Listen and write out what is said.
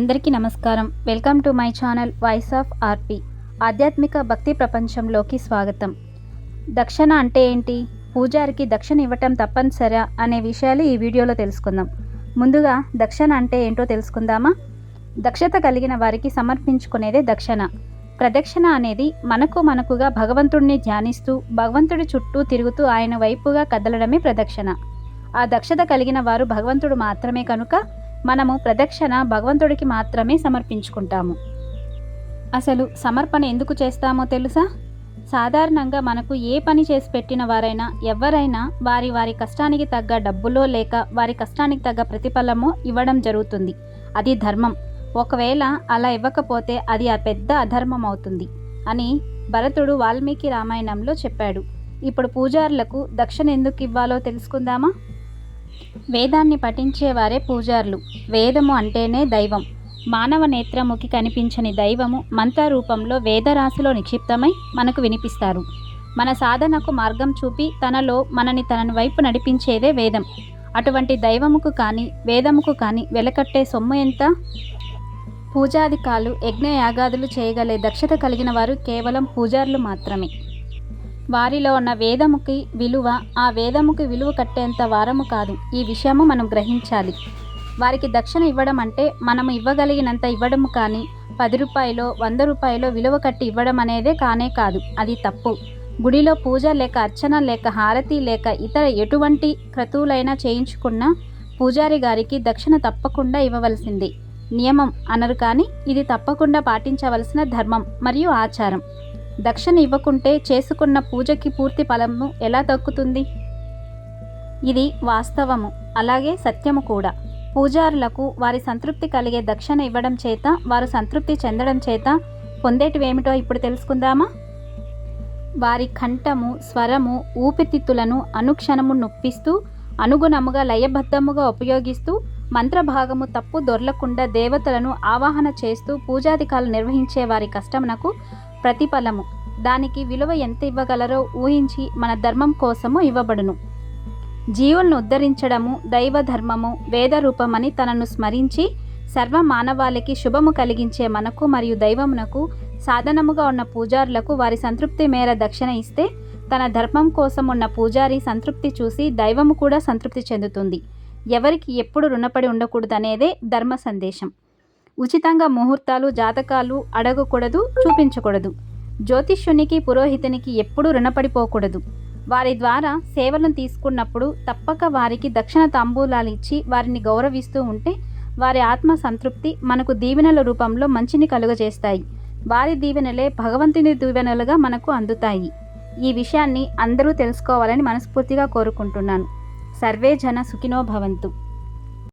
అందరికీ నమస్కారం. Welcome to my channel voice of RP. ఆధ్యాత్మిక భక్తి ప్రపంచంలోకి స్వాగతం. దక్షిణ అంటే ఏంటి? పూజారికి దక్షిణ ఇవ్వటం తప్పనిసరా అనే విషయాలు ఈ వీడియోలో తెలుసుకుందాం. ముందుగా దక్షిణ అంటే ఏంటో తెలుసుకుందామా? దక్షత కలిగిన వారికి సమర్పించుకునేదే దక్షిణ. ప్రదక్షిణ అనేది మనకు మనకుగా భగవంతుడిని ధ్యానిస్తూ భగవంతుడి చుట్టూ తిరుగుతూ ఆయన వైపుగా కదలడమే ప్రదక్షిణ. ఆ దక్షత కలిగిన వారు భగవంతుడు మాత్రమే కనుక మనము ప్రదక్షిణ భగవంతుడికి మాత్రమే సమర్పించుకుంటాము. అసలు సమర్పణ ఎందుకు చేస్తామో తెలుసా? సాధారణంగా మనకు ఏ పని చేసి పెట్టిన వారైనా ఎవరైనా వారి వారి కష్టానికి తగ్గ డబ్బులో లేక వారి కష్టానికి తగ్గ ప్రతిఫలమో ఇవ్వడం జరుగుతుంది. అది ధర్మం. ఒకవేళ అలా ఇవ్వకపోతే అది ఆ పెద్ద అధర్మం అవుతుంది అని భరతుడు వాల్మీకి రామాయణంలో చెప్పాడు. ఇప్పుడు పూజారులకు దక్షిణ ఎందుకు ఇవ్వాలో తెలుసుకుందామా? వేదాన్ని పఠించేవారే పూజారులు. వేదము అంటేనే దైవం. మానవ నేత్రముకి కనిపించని దైవము మంత్ర రూపంలో వేదరాశిలో నిక్షిప్తమై మనకు వినిపిస్తారు. మన సాధనకు మార్గం చూపి తనలో మనని తనను వైపు నడిపించేదే వేదం. అటువంటి దైవముకు కానీ వేదముకు కానీ వెలకట్టే సొమ్ము ఎంత? పూజాధికాలు యజ్ఞయాగాదులు చేయగలే దక్షత కలిగిన వారు కేవలం పూజారులు మాత్రమే. వారిలో ఉన్న వేదముకి విలువ ఆ వేదముకి విలువ కట్టేంత వారము కాదు. ఈ విషయము మనం గ్రహించాలి. వారికి దక్షిణ ఇవ్వడం అంటే మనము ఇవ్వగలిగినంత ఇవ్వడం కానీ పది రూపాయలో వంద రూపాయలో విలువ కట్టి ఇవ్వడం అనేదే కానే కాదు. అది తప్పు. గుడిలో పూజ లేక అర్చన లేక హారతి లేక ఇతర ఎటువంటి క్రతువులైనా చేయించుకున్న పూజారి గారికి దక్షిణ తప్పకుండా ఇవ్వవలసింది. నియమం అనరు కానీ ఇది తప్పకుండా పాటించవలసిన ధర్మం మరియు ఆచారం. దక్షిణ ఇవ్వకుంటే చేసుకున్న పూజకి పూర్తి ఫలము ఎలా దక్కుతుంది? ఇది వాస్తవము అలాగే సత్యము కూడా. పూజారులకు వారి సంతృప్తి కలిగే దక్షిణ ఇవ్వడం చేత వారు సంతృప్తి చెందడం చేత పొందేటివేమిటో ఇప్పుడు తెలుసుకుందామా? వారి కంఠము స్వరము ఊపిరితిత్తులను అనుక్షణము నొప్పిస్తూ అనుగుణముగా లయబద్ధముగా ఉపయోగిస్తూ మంత్రభాగము తప్పు దొర్లకుండా దేవతలను ఆవాహన చేస్తూ పూజాధికాలు నిర్వహించే వారి కష్టమునకు ప్రతిఫలము. దానికి విలువ ఎంత ఇవ్వగలరో ఊహించి మన ధర్మం కోసము ఇవ్వబడును. జీవులను ఉద్ధరించడము దైవ ధర్మము వేద రూపమని తనను స్మరించి సర్వ మానవాళికి శుభము కలిగించే మనకు మరియు దైవమునకు సాధనముగా ఉన్న పూజారులకు వారి సంతృప్తి మేర దక్షిణ ఇస్తే తన ధర్మం కోసం ఉన్న పూజారి సంతృప్తి చూసి దైవము కూడా సంతృప్తి చెందుతుంది. ఎవరికి ఎప్పుడు రుణపడి ఉండకూడదనేదే ధర్మ సందేశం. ఉచితంగా ముహూర్తాలు జాతకాలు అడగకూడదు చూపించకూడదు. జ్యోతిష్యునికి పురోహితునికి ఎప్పుడూ రుణపడిపోకూడదు. వారి ద్వారా సేవలను తీసుకున్నప్పుడు తప్పక వారికి దక్షిణ తాంబూలాలు ఇచ్చి వారిని గౌరవిస్తూ ఉంటే వారి ఆత్మ సంతృప్తి మనకు దీవెనల రూపంలో మంచిని కలుగజేస్తాయి. వారి దీవెనలే భగవంతుని దీవెనలుగా మనకు అందుతాయి. ఈ విషయాన్ని అందరూ తెలుసుకోవాలని మనస్ఫూర్తిగా కోరుకుంటున్నాను. సర్వే జన సుఖినో భవంతు.